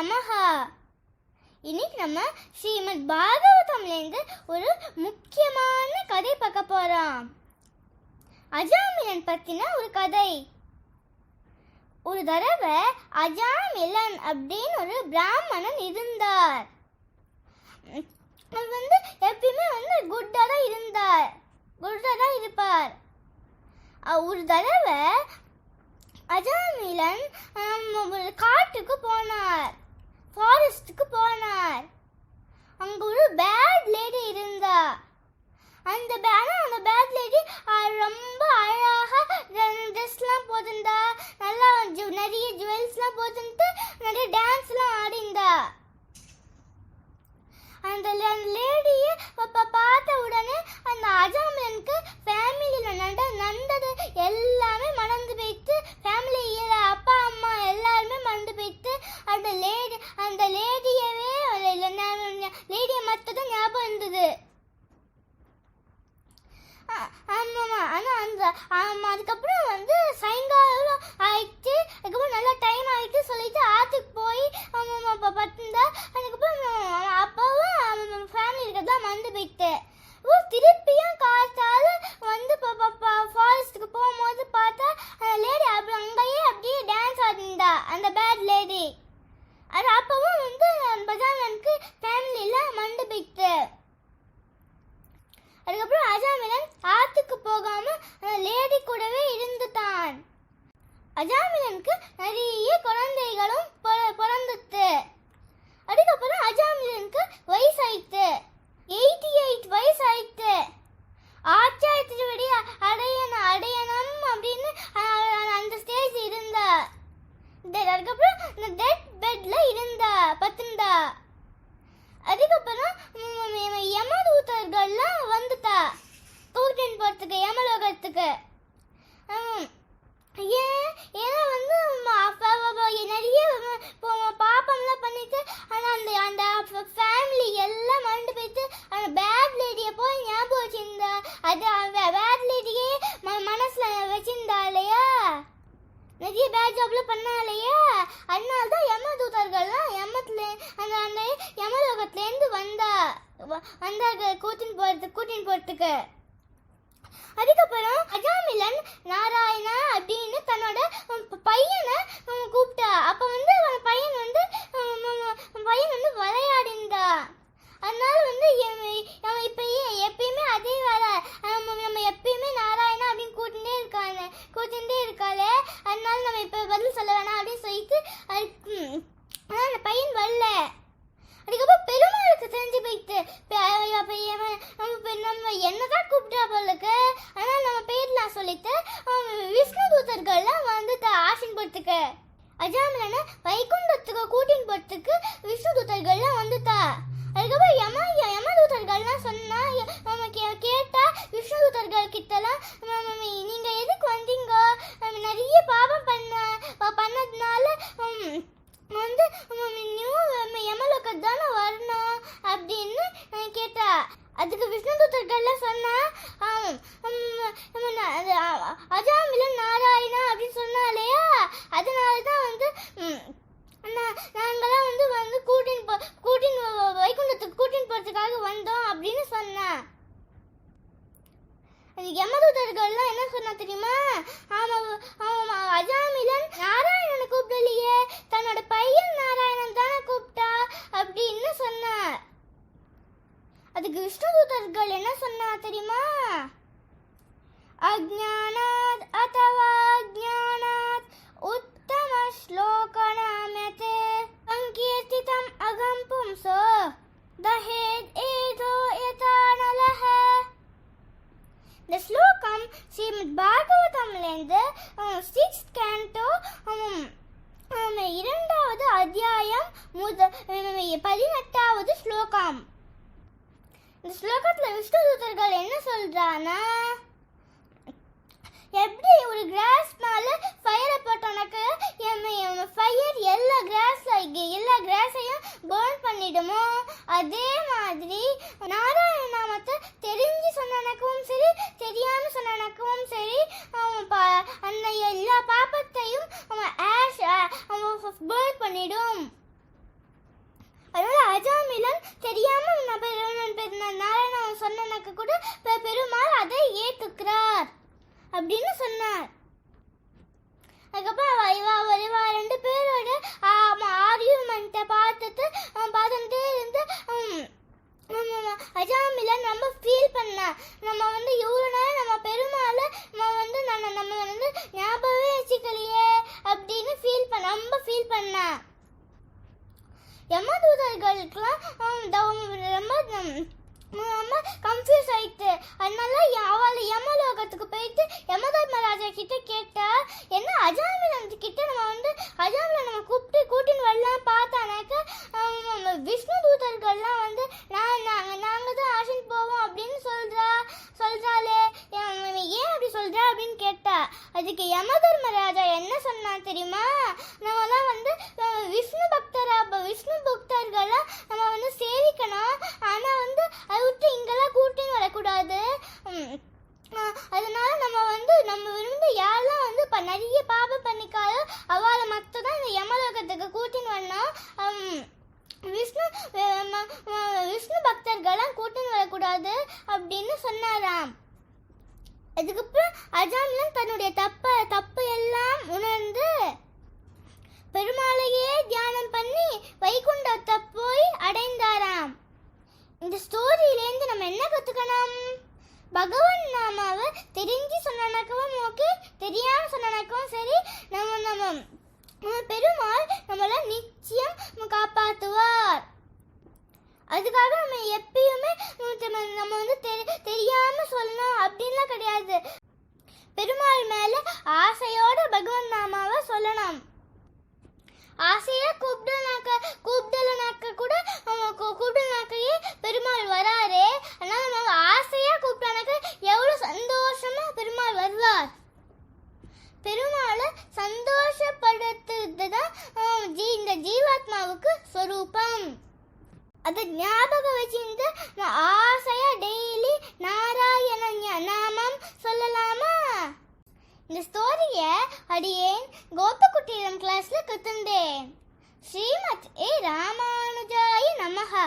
நமஹா. இன்னைக்கு நம்ம ஸ்ரீமத் பாகவதம்லேருந்து ஒரு முக்கியமான கதை பார்க்க போகிறோம் அஜாமிலன் பற்றின ஒரு கதை. ஒரு தடவை அஜாமிலன் அப்படின்னு ஒரு பிராமணன் இருந்தார். அவர் வந்து எப்பயுமே வந்து குட்டாக தான் இருந்தார். குட்டாக தான் இருப்பார். ஒரு தடவை அஜாமிலன் காட்டுக்கு போனார். ஃபாரஸ்ட்டுக்கு போனார். அங்க ஒரு பேட் லேடி இருந்தா. அந்த பேனா அந்த பேட் லேடி ரொம்ப அழகாக ட்ரெஸ்லாம் போட்டிருந்தா. நல்லா நிறைய ஜுவல்ஸ்லாம் போட்டுட்டு நிறைய டான்ஸ்லாம் ஆடிந்தா அந்த லேடியை பார்த்த உடனே அந்த அஜாமனுக்கு ஃபேமிலியில் நட நடந்தது எல்லாமே மறந்து போயிட்டு ஃபேமிலியில் அப்பா அம்மா எல்லாருமே மறந்து போயிட்டு அந்த லேடி அந்த லேடியவே லேடியை மட்டும் தான் ஞாபகம் இருந்தது ஆ- ஆமாம்மா ஆனால் அந்த ஆமாம் அதுக்கப்புறம் வந்து சைன் ஆயிடுச்சு அதுக்கப்புறம் நல்லா டைம் ஆயிடுச்சு சொல்லிட்டு ஆற்றுக்கு போய் ஆமாம் அப்போ பார்த்துருந்தா அதுக்கப்புறம் அப்பாவும் ஃபேமிலி இருக்கிறதா மறந்து போயிட்டு ஓ திருப்பியும் காத்தால வந்து ஃபாரஸ்ட்டுக்கு போகும்போது பார்த்தா அந்த லேடி அப்புறம் அங்கேயே அப்படியே டான்ஸ் ஆடிந்தா அந்த பேட் லேடி அது அப்பவும் வந்து பஜாரனுக்கு ஃபேமிலியில் மறந்து போயிட்டு அதுக்கப்புறம் அஜாமிலன் காட்டுக்கு போகாம லேடி கூடவே இருந்துட்டான். அஜாமிலனுக்கு நிறைய குழந்தைகளும் பொ- அதுக்கப்புறம் அஜாமிலனுக்கு வயசாயிட்டு எயிட்டி எயிட் வயசாயிட்டு ஆயிட்டு ஆச்சாரத்தின்படி அடையணும் அடையணும் அப்படின்னு அஹ், அந்த ஸ்டேஜ் இருந்தா இந்த- அதுக்கப்புறம் இந்த டெட் பெட்ல இருந்தா பத்திருந்தா அதுக்கப்புறம் ம், இவன் யமதூதர்கள்லாம் வந்துட்டா தூக்கிட்டு போகிறதுக்கு யமலோகத்துக்கு ம், ஏன் ஏன்னா வந்து ம, நிறைய இப்போ பாப்பம்லாம் பண்ணிட்டு ஆனால் அந்த அந்த ஃபேமிலி எல்லாம் மறந்து போயிட்டு அந்த பேட் லேடியை போய் ஞாபகம் வச்சிருந்தா அது பேட் லேடியே ம மனசில் வச்சிருந்தா இல்லையா நிறைய பேட் ஜாப்பெலாம் பண்ணா இல்லையா அதனால தான் யமதூதர்கள்லாம் யமத்துல அந்த அந்த யமலோகத்துலேருந்து வந்தா வ- வந்தாங்க கூட்டின்னு போகிறதுக்கு கூட்டின்னு போகிறதுக்கு அதுக்கப்புறம் அஜாமிலன் நாராயணா அப்படின்னு தன்னோட பையனை கூப்பிட்டா. அப்போ வந்து அவன் பையன் வந்து பையன் வந்து விளையாடிந்தா. அதனால வந்து எம்- அவன் இப்போ எப்பயுமே அதே வேலை. நம்ம எப்பயுமே நாராயணா அப்படின்னு கூட்டிகிட்டே இருக்காங்க கூட்டிகிட்டே இருக்காளே. அதனால நம்ம இப்போ பதில் சொல்ல வேணாம் அப்படின்னு சொல்லிட்டு அதுக்கு அந்த பையன் வரல. அதுக்கப்புறம் பெரும் தெரிஞ்சு போயிட்டு நம்ம நம்ம என்னதான் கூப்பிட்டா போலுக்கு? ஆனால் நம்ம பேர்லாம் சொல்லிட்டு விஷ்ணு தூதர்கள்லாம் வந்து ஆசின் போறதுக்கு அஜாமலனை வைகுண்டத்துக்கு கூட்டின்னு போகிறதுக்கு விஷ்ணு தூதர்கள்லாம் வந்துட்டா அதுக்கப்புறம் யம யம தூதர்கள்லாம் சொன்னா ய- நம்ம கே- கேட்டா விஷ்ணு தூதர்கள் கிட்டலாம் "ம- ம- ம- நீங்க எதுக்கு வந்தீங்க நம்ம நிறைய பாவம் பண்ண ப- பண்ணதுனால ம், வந்து நியூ யமலோகத்து தானே வரணும் அப்படின்னு அஹ், கேட்டா அதுக்கு விஷ்ணு தூதர்கள்லாம் சொன்னா ஆம், அஜாமிலன் நாராயணா அப்படின்னு சொன்னா இல்லையா அதனால தான் வந்து நாங்களாம் வந்து வந்து கூட்டின்னு போ கூட்டின்னு வைகுண்டத்துக்கு கூட்டின்னு போகிறதுக்காக வந்தோம் அப்படின்னு சொன்னேன் யமதூதர்கள்லாம் என்ன சொன்னா தெரியுமா? ஆமா ஆமா அஜாமிலன் நாராயணனை கூப்பிடலையே. தன்னோட பையன் நாராயணன் தானே கூப்பிட்டு அப்படின்னு சொன்னார் அதுக்கு விஷ்ணுதூதர்கள் என்ன சொன்னா தெரியுமா? அஜானாத் அத்தவா ஜானாத் உத்தம ஸ்லோகநாமதே சங்கீர்த்திதம் அகம் பும்சோ தஹேத் ஏதோ யதானலஹ இந்த ஸ்லோகம் ஸ்ரீமத் பாகவதம்லேருந்து சிக்ஸ்த் கேண்டோ இரண்டாவது அத்தியாயம் முத பதினெட்டாவது ஸ்லோகம். இந்த ஸ்லோகத்தில் விஷ்ணுதூதர்கள் என்ன சொல்கிறானா எப்படி ஒரு கிராஸ் மேலே ஃபயரை போட்டோனக்கு ஃபயர் எல்லா கிராஸ் எல்லா கிராஸையும் பேர்ன் பண்ணிடுமோ? அதே மாதிரி நாராயண நாமத்தை தெரிஞ்சு சொன்னனக்கும் சரி தெரியாமல் சொன்னனக்கும் சரி அவன் பா- அந்த எல்லா பாப்பத்தையும் அவன் ஆஷ் அவன் பேர்ன் பண்ணிடும். அஜான் தெரியாம நான் பெருமாள் பெருநாள் நான் சொன்னனாக்க கூட பெருமாள் அதை ஏத்துக்கிறார் அப்படின்னு சொன்னார். அதுக்கப்புறம் ஒரு யமதூதர்களுக்கெல்லாம் ரொம்ப ரொம்ப கன்ஃபியூஸ் ஆயிட்டு. அதனால ய- அவளை யமலோகத்துக்கு போயிட்டு யமதர்மராஜா கிட்ட கேட்டா என்ன அஜாமிலன் கிட்ட நம்ம வந்து அஜாமில நம்ம கூப்பிட்டு கூட்டின்னு வரலாம் பார்த்தானாக்க விஷ்ணு தூதர்கள்லாம் வந்து அதுக்கு யமதர்மராஜா என்ன சொன்னான் தெரியுமா? நம்மலாம் வந்து விஷ்ணு பக்தரா விஷ்ணு பக்தர்களாம் நம்ம வந்து சேவிக்கணும். ஆனா வந்து அதை விட்டு இங்கெல்லாம் கூட்டின்னு வரக்கூடாது. அதனால நம்ம வந்து நம்ம விரும்ப யாரெல்லாம் வந்து இப்போ நிறைய பாபம் பண்ணிக்காதோ அவளை மட்டும் தான் இந்த யமலோகத்துக்கு கூட்டின்னு வரணும். விஷ்ணு விஷ்ணு பக்தர்கள்லாம் கூட்டின்னு வரக்கூடாது அப்படின்னு சொன்னாராம். அதுக்கப்புறம் அஜாமிலன் தன்னுடைய தப்ப தப்பு எல்லாம் உணர்ந்து பெருமாளையே தியானம் பண்ணி வைகுண்டத்தை போய் அடைந்தாராம். இந்த ஸ்டோரியிலேருந்து நம்ம என்ன கற்றுக்கணும் பகவான் நாமாவை தெரிஞ்சு சொன்னனாக்கவும் ஓகே தெரியாம சொன்னனாக்கவும் சரி நம்ம நம்ம நம்ம பெருமாள் நம்மளை நிச்சயம் காப்பாற்றுவார் அதுக்காக நம்ம எப்பயுமே நம்ம நம்ம வந்து தெரி தெரியாம சொல்லணும் அப்படின்லாம் கிடையாது பெருமாள் மேல ஆசையோட பகவான் நாமாவை சொல்லணும் ஆசையா கூப்பிடனாக்க கூப்பிடலனாக்க கூட கூப்பிடனாக்கையே பெருமாள் வராரு. அதனால நம்ம ஆசையா கூப்பிட்டானாக்க எவ்வளவு சந்தோஷமா பெருமாள் வருவார். பெருமாளை சந்தோஷப்படுத்துறது தான் ஜீ- இந்த ஜீவாத்மாவுக்கு சொரூபம். அதை ஞாபகம் வச்சிருந்து நான் ஆசையா டெய்லி நாராயண இந்த ஸ்டோரிய அடியேன் கோபகுட்டிரம் கிளாஸ்ல கத்துந்தேன் ஸ்ரீமத் ஏ ராமானுஜாய நமஹா.